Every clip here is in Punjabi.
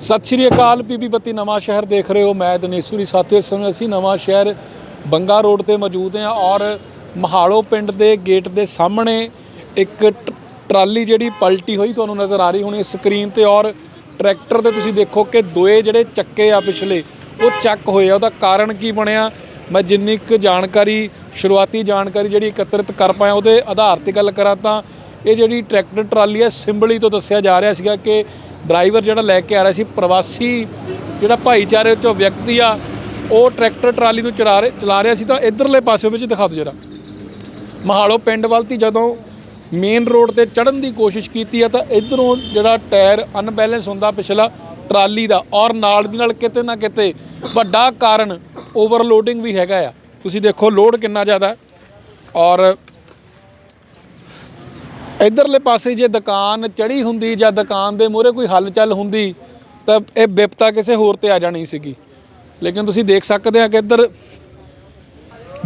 ਸਤਿ ਸ਼੍ਰੀ ਅਕਾਲ ਪੀਪੀ ਬੱਤੀ ਨਵਾਂ ਸ਼ਹਿਰ ਦੇਖ ਰਹੇ ਹੋ ਮੈਂ ਦਨੇਸ਼ੂਰੀ ਸਾਥੀਓ, ਇਸ ਸਮੇਂ ਅਸੀਂ ਨਵਾਂ ਸ਼ਹਿਰ ਬੰਗਾ ਰੋਡ ਤੇ ਮੌਜੂਦ ਹਾਂ ਔਰ ਮਹਾਲੋ ਪਿੰਡ ਦੇ ਗੇਟ ਦੇ ਸਾਹਮਣੇ ਇੱਕ ਟ- ਟਰਾਲੀ ਜਿਹੜੀ ਪਲਟੀ ਹੋਈ ਤੁਹਾਨੂੰ ਨਜ਼ਰ ਆ ਰਹੀ ਹੋਣੀ ਸਕਰੀਨ ਤੇ ਔਰ ਟਰੈਕਟਰ ਤੇ ਤੁਸੀਂ ਦੇਖੋ ਕਿ ਦੋਏ ਜਿਹੜੇ ਚੱਕੇ ਆ ਪਿਛਲੇ, ਉਹ ਚੱਕ ਹੋਏ ਆ। ਉਹਦਾ ਕਾਰਨ ਕੀ ਬਣਿਆ? ਮੈਂ ਜਿੰਨੀ ਕੁ ਜਾਣਕਾਰੀ, ਸ਼ੁਰੂਆਤੀ ਜਾਣਕਾਰੀ ਜਿਹੜੀ ਇਕੱਤਰਿਤ ਕਰ ਪਾਇਆ ਉਹਦੇ ਆਧਾਰ ਤੇ ਗੱਲ ਕਰਾਂ ਤਾਂ ਇਹ ਜਿਹੜੀ ਟਰੈਕਟਰ ਟਰਾਲੀ ਹੈ, ਸਿੰਬਲੀ ਤੋਂ ਦੱਸਿਆ ਜਾ ਰਿਹਾ ਸੀਗਾ ਕਿ ਡਰਾਈਵਰ ਜਿਹੜਾ ਲੈ ਕੇ ਆ ਰਿਹਾ ਸੀ, ਪ੍ਰਵਾਸੀ ਜਿਹੜਾ ਭਾਈਚਾਰੇ ਚੋਂ ਵਿਅਕਤੀ ਆ, ਉਹ ਟਰੈਕਟਰ ਟਰਾਲੀ ਨੂੰ ਚਲਾ ਰਿਹਾ ਚਲਾ ਰਿਹਾ ਸੀ ਤਾਂ ਇਧਰਲੇ ਪਾਸੇ ਵਿੱਚ ਦਿਖਾ ਦਿਓ ਜਰਾ। ਮਹਾਲੋ ਪਿੰਡ ਵੱਲ ਤੀ ਜਦੋਂ ਮੇਨ ਰੋਡ ਤੇ ਚੜਨ ਦੀ ਕੋਸ਼ਿਸ਼ ਕੀਤੀ ਆ ਤਾਂ ਇਧਰੋਂ ਜਿਹੜਾ ਟਾਇਰ ਅਨਬੈਲੈਂਸ ਹੁੰਦਾ ਪਿਛਲਾ ਟਰਾਲੀ ਦਾ ਔਰ ਨਾਲ ਦੀ ਨਾਲ ਕਿਤੇ ਨਾ ਕਿਤੇ ਵੱਡਾ ਕਾਰਨ ਓਵਰਲੋਡਿੰਗ ਵੀ ਹੈਗਾ ਆ। ਤੁਸੀਂ ਦੇਖੋ, ਲੋਡ ਕਿੰਨਾ ਜ਼ਿਆਦਾ। ਔਰ ਇਧਰਲੇ ਪਾਸੇ ਜੇ ਦੁਕਾਨ ਚੜੀ ਹੁੰਦੀ ਜਾਂ ਦੁਕਾਨ ਦੇ ਮੂਹਰੇ ਕੋਈ ਹਲਚਲ ਹੁੰਦੀ, ਤਾਂ ਇਹ ਵਿਪਤਾ ਕਿਸੇ ਹੋਰ ਤੇ ਆ ਜਾਣੀ ਸੀਗੀ। ਲੇਕਿਨ ਤੁਸੀਂ ਦੇਖ ਸਕਦੇ ਆ ਕਿ ਇੱਧਰ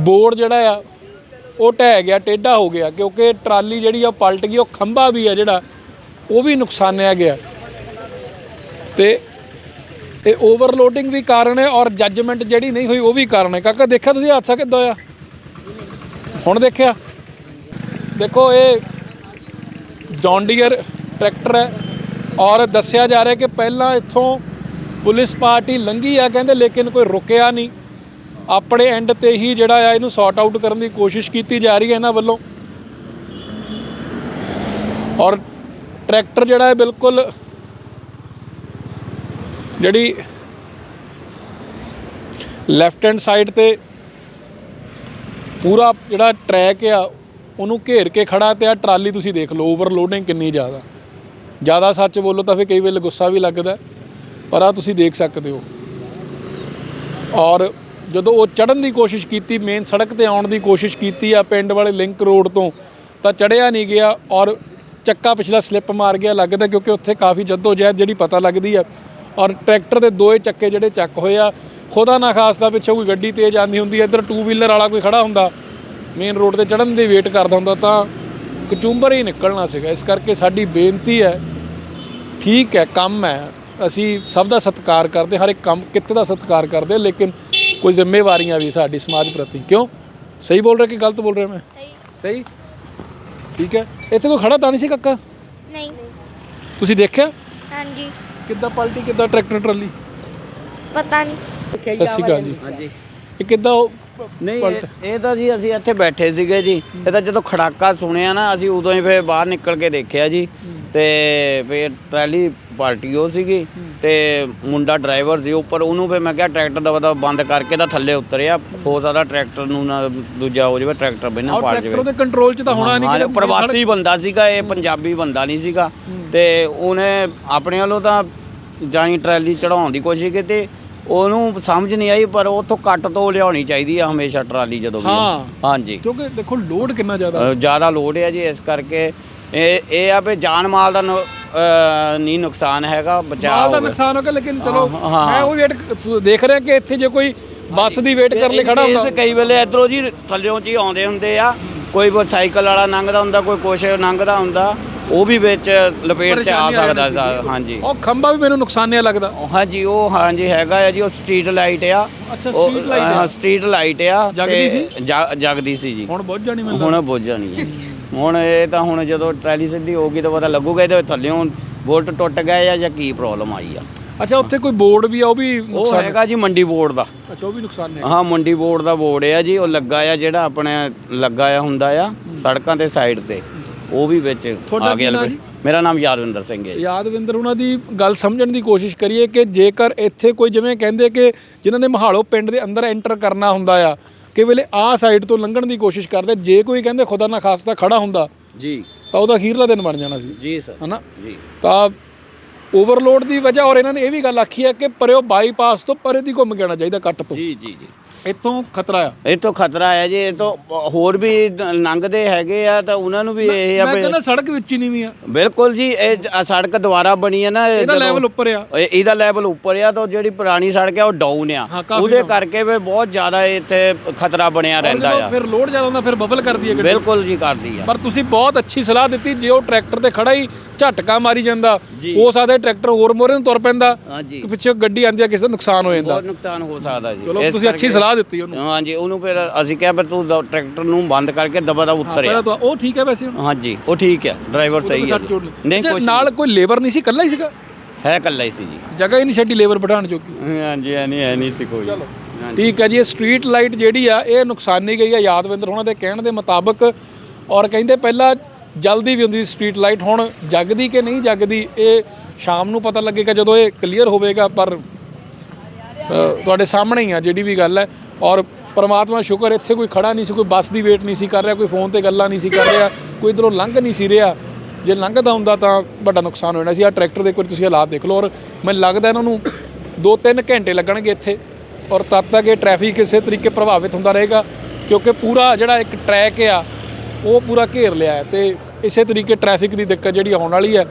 ਬੋਰਡ ਜਿਹੜਾ ਆ, ਉਹ ਢਹਿ ਗਿਆ, ਟੇਢਾ ਹੋ ਗਿਆ, ਕਿਉਂਕਿ ਟਰਾਲੀ ਜਿਹੜੀ ਆ ਉਹ ਪਲਟ ਗਈ, ਉਹ ਖੰਭਾ ਵੀ ਆ ਜਿਹੜਾ, ਉਹ ਵੀ ਨੁਕਸਾਨਿਆ ਗਿਆ। ਤੇ ਇਹ ਓਵਰਲੋਡਿੰਗ ਵੀ ਕਾਰਨ ਹੈ ਔਰ ਜੱਜਮੈਂਟ ਜਿਹੜੀ ਨਹੀਂ ਹੋਈ, ਉਹ ਵੀ ਕਾਰਨ ਹੈ। ਕਾਕਾ, ਦੇਖਿਆ ਤੁਸੀਂ ਹਾਦਸਾ ਕਿੱਦਾਂ ਹੋਇਆ? ਹੁਣ ਦੇਖਿਆ? ਦੇਖੋ, ਇਹ ਜੌਨ ਡੀਅਰ ਟਰੈਕਟਰ ਹੈ ਔਰ ਦੱਸਿਆ ਜਾ ਰਿਹਾ ਕਿ ਪਹਿਲਾਂ ਇੱਥੋਂ ਪੁਲਿਸ ਪਾਰਟੀ ਲੰਘੀ ਆ ਕਹਿੰਦੇ, ਲੇਕਿਨ ਕੋਈ ਰੁਕਿਆ ਨਹੀਂ। ਆਪਣੇ ਐਂਡ ਤੇ ਹੀ ਜਿਹੜਾ ਆ ਇਹਨੂੰ ਸੌਟ ਆਊਟ ਕਰਨ ਦੀ ਕੋਸ਼ਿਸ਼ ਕੀਤੀ ਜਾ ਰਹੀ ਹੈ ਇਹਨਾਂ ਵੱਲੋਂ। ਔਰ ਟਰੈਕਟਰ ਜਿਹੜਾ ਹੈ ਬਿਲਕੁਲ ਜਿਹੜੀ ਲੈਫਟ ਹੈਂਡ ਸਾਈਡ ਤੇ ਪੂਰਾ ਜਿਹੜਾ ਟਰੈਕ ਆ ਉਹਨੂੰ ਘੇਰ ਕੇ ਖੜਾ ਤੇ ਆ ਟਰਾਲੀ ਤੁਸੀਂ ਦੇਖ ਲਓ ਓਵਰਲੋਡਿੰਗ ਕਿੰਨੀ ਜ਼ਿਆਦਾ। ਜ਼ਿਆਦਾ ਸੱਚ ਬੋਲੋ ਤਾਂ ਫਿਰ ਕਈ ਵੇਲੇ ਗੁੱਸਾ ਵੀ ਲੱਗਦਾ ਪਰ ਆ ਤੁਸੀਂ ਦੇਖ ਸਕਦੇ ਹੋ। ਔਰ ਜਦੋਂ ਉਹ ਚੜਨ ਦੀ ਕੋਸ਼ਿਸ਼ ਕੀਤੀ ਮੇਨ ਸੜਕ ਤੇ ਆਉਣ ਦੀ ਕੋਸ਼ਿਸ਼ ਕੀਤੀ ਆ ਪਿੰਡ ਵਾਲੇ ਲਿੰਕ ਰੋਡ ਤੋਂ, ਤਾਂ ਚੜਿਆ ਨਹੀਂ ਗਿਆ ਔਰ ਚੱਕਾ ਪਿਛਲਾ ਸਲਿੱਪ ਮਾਰ ਗਿਆ, ਲੱਗਦਾ ਕਿਉਂਕਿ ਉੱਥੇ ਕਾਫੀ ਜਹਿਦ ਜਿਹੜੀ ਪਤਾ ਲੱਗਦੀ ਆ। ਔਰ ਟਰੈਕਟਰ ਦੇ ਦੋਏ ਚੱਕੇ ਜਿਹੜੇ ਚੱਕ ਹੋਏ ਆ, ਖੁਦਾ ਨਾ ਖਾਸਦਾ ਪਿੱਛੇ ਕੋਈ ਗੱਡੀ ਤੇਜ਼ ਆਉਂਦੀ ਹੁੰਦੀ ਹੈ ਇੱਧਰ ਟੂ ਵੀਲਰ ਵਾਲਾ ਕੋਈ ਖੜਾ ਹੁੰਦਾ ਮੇਨ ਰੋਡ ਤੇ ਚੜਨ ਦੀ ਵੇਟ ਕਰਦਾ ਹੁੰਦਾ ਤਾਂ ਕਚੂੰਬਰ ਹੀ ਨਿਕਲਣਾ ਸੀਗਾ। ਇਸ ਕਰਕੇ ਸਾਡੀ ਬੇਨਤੀ ਹੈ ਠੀਕ ਹੈ ਕੰਮ ਹੈ। ਅਸੀਂ ਸਭ ਦਾ ਸਤਿਕਾਰ ਕਰਦੇ ਹਰ ਇੱਕ ਕੰਮ ਕਿੱਤੇ ਦਾ ਸਤਿਕਾਰ ਕਰਦੇ ਲੇਕਿਨ ਕੋਈ ਜ਼ਿੰਮੇਵਾਰੀਆਂ ਵੀ ਸਾਡੀ ਸਮਾਜ ਪ੍ਰਤੀ। ਕਿਉਂ? ਸਹੀ ਬੋਲ ਰਿਹਾ ਕਿ ਗਲਤ ਬੋਲ ਰਿਹਾ ਮੈਂ? ਸਹੀ। ਸਹੀ? ਠੀਕ ਹੈ। ਇੱਥੇ ਕੋਈ ਖੜਾ ਤਾਂ ਨਹੀਂ ਸੀ ਕੱਕਾ? ਨਹੀਂ। ਤੁਸੀਂ ਦੇਖਿਆ? ਹਾਂਜੀ। ਕਿੱਦਾਂ ਪਲਟੀ ਕਿੱਦਾਂ ਟਰੈਕਟਰ ਟਰਾਲੀ? ਪਤਾ ਨਹੀਂ। ਸਤਿ ਸ਼੍ਰੀ ਅਕਾਲ ਜੀ। ਹਾਂਜੀ। ਇਹ ਕਿੱਦਾਂ ਉਹ ਨਹੀਂ ਇਹ- ਇਹ ਤਾਂ ਜੀ ਅਸੀਂ ਇੱਥੇ ਬੈਠੇ ਸੀਗੇ ਜੀ। ਇਹ ਤਾਂ ਜਦੋਂ ਖੜਾਕਾ ਸੁਣਿਆ ਨਾ ਅਸੀਂ ਉਦੋਂ ਹੀ ਫੇਰ ਬਾਹਰ ਨਿਕਲ ਕੇ ਦੇਖਿਆ ਜੀ। ਤੇ ਫੇਰ ਟਰਾਲੀ ਪਾਰਟੀ ਉਹ ਸੀਗੀ ਤੇ ਮੁੰਡਾ ਡਰਾਈਵਰ ਸੀ ਉੱਪਰ ਉਹਨੂੰ ਫੇਰ ਮੈਂ ਕਿਹਾ ਟਰੈਕਟਰ ਦਾ ਵਦਾ ਬੰਦ ਕਰਕੇ ਤਾਂ ਥੱਲੇ ਉਤਰਿਆ। ਹੋ ਸਕਦਾ ਟਰੈਕਟਰ ਨੂੰ ਨਾ ਦੂਜਾ ਹੋ ਜਾਵੇ ਟਰੈਕਟਰ ਬਿਨਾਂ ਔਰ ਪਾੜ ਟਰੈਕਟਰ ਉਹਦੇ ਕੰਟਰੋਲ 'ਚ ਤਾਂ ਹੋਣਾ ਨਹੀਂ ਹਾਂ ਕਿਤੇ ਪ੍ਰਵਾਸੀ ਬੰਦਾ ਸੀਗਾ ਇਹ ਪੰਜਾਬੀ ਬੰਦਾ ਨਹੀਂ ਸੀਗਾ। ਤੇ ਉਹਨੇ ਆਪਣੇ ਵੱਲੋਂ ਤਾਂ ਜਾਈ ਟਰਾਲੀ ਚੜਾਉਣ ਦੀ ਕੋਸ਼ਿਸ਼ ਕੀਤੀ। ਉਹਨੂੰ ਸਮਝ ਨਹੀਂ ਆਈ ਪਰ ਉੱਥੋਂ ਕੱਟ ਤੋਂ ਲਿਆਉਣੀ ਚਾਹੀਦੀ ਆ ਹਮੇਸ਼ਾ ਟਰਾਲੀ ਜਦੋਂ ਵੀ ਹਾਂ। ਹਾਂਜੀ। ਕਿਉਂਕਿ ਦੇਖੋ ਲੋਡ ਕਿੰਨਾ ਜ਼ਿਆਦਾ? ਜ਼ਿਆਦਾ ਲੋਡ ਹੈ ਜੀ ਇਸ ਕਰਕੇ ਇਹ ਇਹ ਆ ਵੀ ਜਾਨ ਮਾਲ ਦਾ ਨੁ- ਨਹੀਂ ਨੁਕਸਾਨ ਹੈਗਾ ਬਚਾਅ ਮਾਲ ਦਾ ਹੋਵੇ ਨੁਕਸਾਨ ਹੋ ਗਿਆ ਲੇਕਿਨ ਚਲੋ ਹਾਂ, ਹਾਂ। ਮੈਂ ਉਹ ਵੇਟ ਦੇਖ ਰਿਹਾ ਕਿ ਇੱਥੇ ਜੇ ਕੋਈ ਬੱਸ ਦੀ ਵੇਟ ਕਰਨ ਲਈ ਖੜਾ ਇਸ ਹੁੰਦਾ ਕਈ ਵੇਲੇ ਇਧਰੋਂ ਜੀ ਥੱਲਿਓਂ ਚ ਹੀ ਆਉਂਦੇ ਹੁੰਦੇ ਆ ਕੋਈ ਕੋਈ ਸਾਈਕਲ ਵਾਲਾ ਲੰਘਦਾ ਹੁੰਦਾ ਕੋਈ ਕੁਛ ਲੰਘਦਾ ਹੁੰਦਾ। ਉਹ ਵੀ ਵਿੱਚ ਲਪੇਟ ਚ ਆ ਪਰੇਸ਼ਾਨੀ ਸਕਦਾ ਸਾ-। ਹਾਂਜੀ। ਉਹ ਖੰਭਾ ਵੀ ਮੈਨੂੰ ਨੁਕਸਾਨਿਆ ਲੱਗਦਾ। ਹਾਂਜੀ ਉਹ ਹਾਂਜੀ ਹੈਗਾ ਆ ਜੀ ਉਹ ਸਟਰੀਟ ਲਾਈਟ ਆ। ਅੱਛਾ, ਉਹ, street light ਆ। ਹਾਂ ਸਟਰੀਟ ਲਾਈਟ ਆ ਜਗਦੀ ਤੇ ਜ- ਜਗਦੀ ਸੀ ਜੀ। ਹੁਣ ਬਹੁਤ ਜਾਣੀ ਮੈਨੂੰ। ਹੁਣ ਬੁੱਝ ਜਾਣੀ ਹੈ ਹੁਣ ਇਹ ਤਾਂ ਹੁਣ ਜਦੋਂ ਟਰੈਲੀ ਸਿੱਧੀ ਹੋਊਗੀ ਤਾਂ ਪਤਾ ਲੱਗੂਗਾ ਇਹਦੇ ਥੱਲਿਓਂ ਬੋਲਟ ਟੁੱਟ ਗਏ ਆ ਜਾਂ ਕੀ ਪ੍ਰੋਬਲਮ ਆਈ ਆ। ਅੱਛਾ ਉੱਥੇ ਕੋਈ ਬੋਰਡ ਵੀ ਆ ਉਹ ਵੀ ਉਹ ਨੁਕਸਾਨ ਹੈਗਾ ਜੀ ਮੰਡੀ ਬੋਰਡ ਦਾ। ਅੱਛਾ ਉਹ ਵੀ ਨੁਕਸਾਨ ਹੈ ਹਾਂ ਮੰਡੀ ਬੋਰਡ ਦਾ ਬੋਰਡ ਆ ਜੀ ਉਹ ਲੱਗਾ ਆ ਜਿਹੜਾ ਆਪਣੇ ਲੱਗਾ ਆ ਹੁੰਦਾ ਆ ਸੜਕਾਂ ਤੇ ਸਾਈਡ ਤੇ। ਉਹ ਵੀ ਵਿੱਚ ਤੁਹਾਡਾ ਆ ਕੀ ਨਾਂ ਲਪੇਟ। ਜੀ? ਮੇਰਾ ਨਾਮ ਯਾਦਵਿੰਦਰ ਸਿੰਘ ਹੈ ਜੀ। ਯਾਦਵਿੰਦਰ ਉਹਨਾਂ ਦੀ ਗੱਲ ਸਮਝਣ ਦੀ ਕੋਸ਼ਿਸ਼ ਕਰੀਏ ਕਿ ਜੇਕਰ ਇੱਥੇ ਕੋਈ ਜਿਵੇਂ ਕਹਿੰਦੇ ਕਿ ਜਿਨ੍ਹਾਂ ਨੇ ਮਹਾਲੋ ਪਿੰਡ ਦੇ ਅੰਦਰ ਐਂਟਰ ਕਰਨਾ ਹੁੰਦਾ ਆ ਕਿ ਵੇਲੇ ਆਹ ਸਾਈਡ ਤੋਂ ਲੰਘਣ ਦੀ ਕੋਸ਼ਿਸ਼ ਕਰਦੇ ਜੇ ਕੋਈ ਕਹਿੰਦੇ ਖੁਦਾ ਨਾ ਖਾਸਤਾ ਖੜਾ ਹੁੰਦਾ ਜੀ। ਤਾਂ ਉਹਦਾ ਅਖੀਰਲਾ ਦਿਨ ਬਣ ਜਾਣਾ ਸੀ। ਜੀ ਸਰ। ਹਨਾ? ਜੀ। ਤਾਂ ਓਵਰਲੋਡ ਦੀ ਵਜ੍ਹਾ ਔਰ ਇਹਨਾਂ ਨੇ ਇਹ ਵੀ ਗੱਲ ਆਖੀ ਹੈ ਕਿ ਪਰਿਓ ਬਾਈਪਾਸ ਤੋਂ ਪਰੇ ਦੀ ਘੁੰਮ ਕੇ ਆਉਣਾ ਚਾਹੀਦਾ ਕੱਟ ਤੋਂ। ਜੀ ਜੀ ਜੀ। ਇੱਥੋਂ ਖਤਰਾ ਆ। ਇਹ ਤੋਂ ਖਤਰਾ ਹੈ ਜੀ ਇਹ ਤੋਂ ਹੋਰ ਵੀ ਲੰਘਦੇ ਹੈਗੇ ਆ ਤਾਂ ਉਹਨਾਂ ਨੂੰ ਵੀ ਇਹ ਆ ਮੈਂ ਕਹਿੰਦਾ ਸੜਕ ਵਿੱਚ ਹੀ ਨਹੀਂ ਵੀ ਆ। ਬਿਲਕੁਲ ਜੀ ਇਹ ਜ- ਆਹ ਸੜਕ ਦੁਬਾਰਾ ਬਣੀ ਹੈ ਨਾ ਇਹ ਇਹਦਾ ਜਦੋਂ- ਲੈਵਲ ਉੱਪਰ ਆ। ਇਹ- ਇਹਦਾ ਲੈਵਲ ਉੱਪਰ ਆ ਤਾਂ ਜਿਹੜੀ ਪੁਰਾਣੀ ਸੜਕ ਆ ਉਹ ਡਾਊਨ ਆ। ਹਾਂ, ਕਾਫੀ ਉਹਦੇ down। ਕਰਕੇ ਵੀ ਬਹੁਤ ਜ਼ਿਆਦਾ ਇੱਥੇ ਖਤਰਾ ਬਣਿਆ ਰਹਿੰਦਾ ਆ। ਫਿਰ ਲੋਡ ਜ਼ਿਆਦਾ ਹੁੰਦਾ ਫਿਰ ਬਬਲ ਕਰਦੀ ਹੈ ਗੱਡੀ। ਬਿਲਕੁਲ ਜੀ ਕਰਦੀ ਆ। ਪਰ ਤੁਸੀਂ ਬਹੁਤ ਅੱਛੀ ਸਲਾਹ ਦਿੱਤੀ ਜੇ ਉਹ ਟਰੈਕਟਰ ਤੇ ਖੜਾ ਹੀ ਝਟਕਾ ਮਾਰੀ ਜਾਂਦਾ। ਹੋ ਸਕਦਾ ਟਰੈਕਟਰ ਹੋਰ ਮੋਰੇ ਨੂੰ ਤੁਰ ਪੈਂਦਾ। ਕਿ ਪਿੱਛੇ ਗੱਡੀ ਆਂਦੀ ਆ ਕਿਸੇ ਦਾ ਨੁਕਸਾਨ ਹੋ ਜਾਂਦਾ। ਬਹੁਤ ਨੁਕਸਾਨ ਹੋ ਸਕਦਾ ਜੀ। ਚਲੋ ਤੁਸੀਂ ਅੱਛੀ ਸਲਾਹ ਦਿੱਤੀ ਉਹਨੂੰ। ਹਾਂਜੀ ਉਹਨੂੰ ਫਿਰ ਅਸੀਂ ਕਿਹਾ ਵੀ ਤੂੰ ਟਰੈਕਟਰ ਨੂੰ ਬੰਦ ਕਰਕੇ ਦਬਾ ਦਾ ਉੱਤਰਿਆ ਉਹ ਠੀਕ ਹੈ ਵੈਸੇ। ਹਾਂਜੀ ਉਹ ਠੀਕ ਹੈ। ਡਰਾਈਵਰ ਸਹੀ ਹੈ ਨਹੀਂ। ਕੁਛ ਨਾਲ ਕੋਈ ਲੇਬਰ ਨਹੀਂ ਸੀ? ਇਕੱਲਾ ਹੀ ਸੀਗਾ? ਹੈ ਇਕੱਲਾ ਹੀ ਸੀ ਜੀ। ਜਗ੍ਹਾ ਹੀ ਨਹੀਂ ਛੱਡੀ ਲੇਬਰ ਬਿਠਾਉਣ ਜੋਗੀ। ਹਾਂਜੀ ਐ ਨਹੀਂ ਐ ਨਹੀਂ ਸੀ ਕੋਈ। ਚਲੋ। ਠੀਕ ਹੈ ਜੀ ਇਹ ਸਟਰੀਟ ਲਾਈਟ ਜਿਹੜੀ ਆ ਇਹ ਨੁਕਸਾਨੀ ਗਈ ਆ। ਯਾਦਵਿੰਦਰ ਹੋਣਾ ਦੇ ਕਹਿਣ ਦੇ ਮੁਤਾਬਕ ਔਰ ਕਹਿੰਦੇ ਪਹਿਲਾਂ ਜਲਦੀ ਵੀ ਹੁੰਦੀ ਸਟਰੀਟ ਲਾਈਟ। ਹੁਣ ਜਗਦੀ ਕਿ ਨਹੀਂ ਜਗਦੀ, ਇਹ ਸ਼ਾਮ ਨੂੰ ਪਤਾ ਲੱਗੇਗਾ ਜਦੋਂ ਇਹ ਕਲੀਅਰ ਹੋਵੇਗਾ, ਪਰ ਤੁਹਾਡੇ ਸਾਹਮਣੇ ਹੀ ਆ ਜਿਹੜੀ ਵੀ ਗੱਲ ਹੈ। ਔਰ ਪਰਮਾਤਮਾ ਸ਼ੁਕਰ, ਇੱਥੇ ਕੋਈ ਖੜਾ ਨਹੀਂ ਸੀ, ਕੋਈ ਬੱਸ ਦੀ ਵੇਟ ਨਹੀਂ ਸੀ ਕਰ ਰਿਹਾ, ਕੋਈ ਫੋਨ ਤੇ ਗੱਲਾਂ ਨਹੀਂ ਸੀ ਕਰ ਰਿਹਾ, ਕੋਈ ਇਧਰੋਂ ਲੰਘ ਨਹੀਂ ਸੀ ਰਿਹਾ। ਜੇ ਲੰਘਦਾ ਹੁੰਦਾ ਤਾਂ ਵੱਡਾ ਨੁਕਸਾਨ ਹੋਣਾ ਸੀ। ਆ ਟਰੈਕਟਰ ਦੇ ਕੋਈ ਤੁਸੀਂ ਹਾਲਾਤ ਦੇਖ ਲਓ, ਔਰ ਮੈਨੂੰ ਲੱਗਦਾ ਇਹਨਾਂ ਨੂੰ 2-3 ਘੰਟੇ ਲੱਗਣਗੇ ਇੱਥੇ, ਔਰ ਤਦ ਤੱਕ ਇਹ ਟ੍ਰੈਫਿਕ ਕਿਸੇ ਤਰੀਕੇ ਪ੍ਰਭਾਵਿਤ ਹੁੰਦਾ ਰਹੇਗਾ, ਕਿਉਂਕਿ ਪੂਰਾ ਜਿਹੜਾ ਇੱਕ ਟਰੈਕ ਆ ਉਹ ਪੂਰਾ ਘੇਰ ਲਿਆ ਹੈ ਤੇ ਇਸੇ ਤਰੀਕੇ ਟ੍ਰੈਫਿਕ ਦੀ ਦਿੱਕਤ ਜਿਹੜੀ ਆਉਣ ਵਾਲੀ ਹੈ,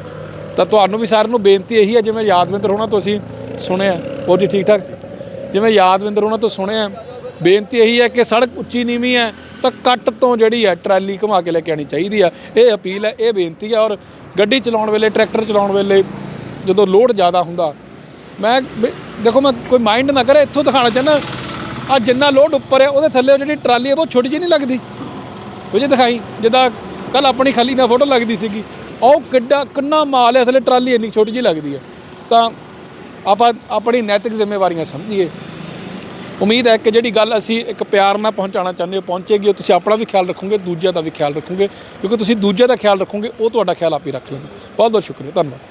ਤਾਂ ਤੁਹਾਨੂੰ ਵੀ ਸਾਰਿਆਂ ਨੂੰ ਬੇਨਤੀ ਇਹੀ ਹੈ, ਜਿਵੇਂ ਯਾਦਵਿੰਦਰ ਹੋਣਾ ਤੁਸੀਂ ਸੁਣਿਆ ਹੋਰ ਜੀ ਠੀਕ ਠਾਕ ਜਿਵੇਂ ਯਾਦਵਿੰਦਰ ਹੋਣਾ ਤੋਂ ਸੁਣਿਆ ਬੇਨਤੀ ਇਹੀ ਹੈ ਕਿ ਸੜਕ ਉੱਚੀ ਨੀਵੀਂ ਹੈ, ਤਾਂ ਕੱਟ ਤੋਂ ਜਿਹੜੀ ਹੈ ਟਰਾਲੀ ਘੁਮਾ ਕੇ ਲੈ ਕੇ ਆਣੀ ਚਾਹੀਦੀ ਆ ਇਹ ਅਪੀਲ ਹੈ, ਇਹ ਬੇਨਤੀ ਹੈ ਔਰ ਗੱਡੀ ਚਲਾਉਣ ਵੇਲੇ, ਟਰੈਕਟਰ ਚਲਾਉਣ ਵੇਲੇ ਜਦੋਂ ਲੋਡ ਜ਼ਿਆਦਾ ਹੁੰਦਾ, ਮੈਂ ਦੇਖੋ ਮੈਂ ਕੋਈ ਮਾਈਂਡ ਨਾ ਕਰੇ, ਇੱਥੋਂ ਦਿਖਾਣਾ ਚਾਹੁੰਦਾ ਆ ਜਿੰਨਾ ਲੋਡ ਉੱਪਰ ਹੈ, ਉਹਦੇ ਥੱਲੇ ਉਹ ਜਿਹੜੀ ਟਰਾਲੀ ਹੈ, ਉਹ ਛੋਟੀ ਜਿਹੀ ਨਹੀਂ ਲੱਗਦੀ। ਉਹ ਜੇ ਦਿਖਾਈ, ਜਿੱਦਾਂ ਕੱਲ ਆਪਣੀ ਖਾਲੀ ਨਾਲ ਫੋਟੋ ਲੱਗਦੀ ਸੀਗੀ, ਉਹ ਕਿੱਡਾ, ਕਿੰਨਾ ਮਾਲ ਹੈ ਥੱਲੇ ਟਰਾਲੀ ਇੰਨੀ ਛੋਟੀ ਜਿਹੀ ਲੱਗਦੀ ਹੈ। ਤਾਂ ਆਪਾਂ ਆਪਣੀ ਨੈਤਿਕ ਜ਼ਿੰਮੇਵਾਰੀਆਂ ਸਮਝੀਏ। ਉਮੀਦ ਹੈ ਕਿ ਜਿਹੜੀ ਗੱਲ ਅਸੀਂ ਇੱਕ ਪਿਆਰ ਨਾਲ ਪਹੁੰਚਾਉਣਾ ਚਾਹੁੰਦੇ ਹੋ, ਪਹੁੰਚੇਗੀ, ਉਹ ਤੁਸੀਂ ਆਪਣਾ ਵੀ ਖਿਆਲ ਰੱਖੋਗੇ, ਦੂਜਿਆਂ ਦਾ ਵੀ ਖਿਆਲ ਰੱਖੋਗੇ, ਕਿਉਂਕਿ ਤੁਸੀਂ ਦੂਜਿਆਂ ਦਾ ਖਿਆਲ ਰੱਖੋਗੇ, ਉਹ ਤੁਹਾਡਾ ਖਿਆਲ ਆਪ ਹੀ ਰੱਖ ਲੈਂਦੇ। ਬਹੁਤ ਬਹੁਤ ਸ਼ੁਕਰੀਆ, ਧੰਨਵਾਦ।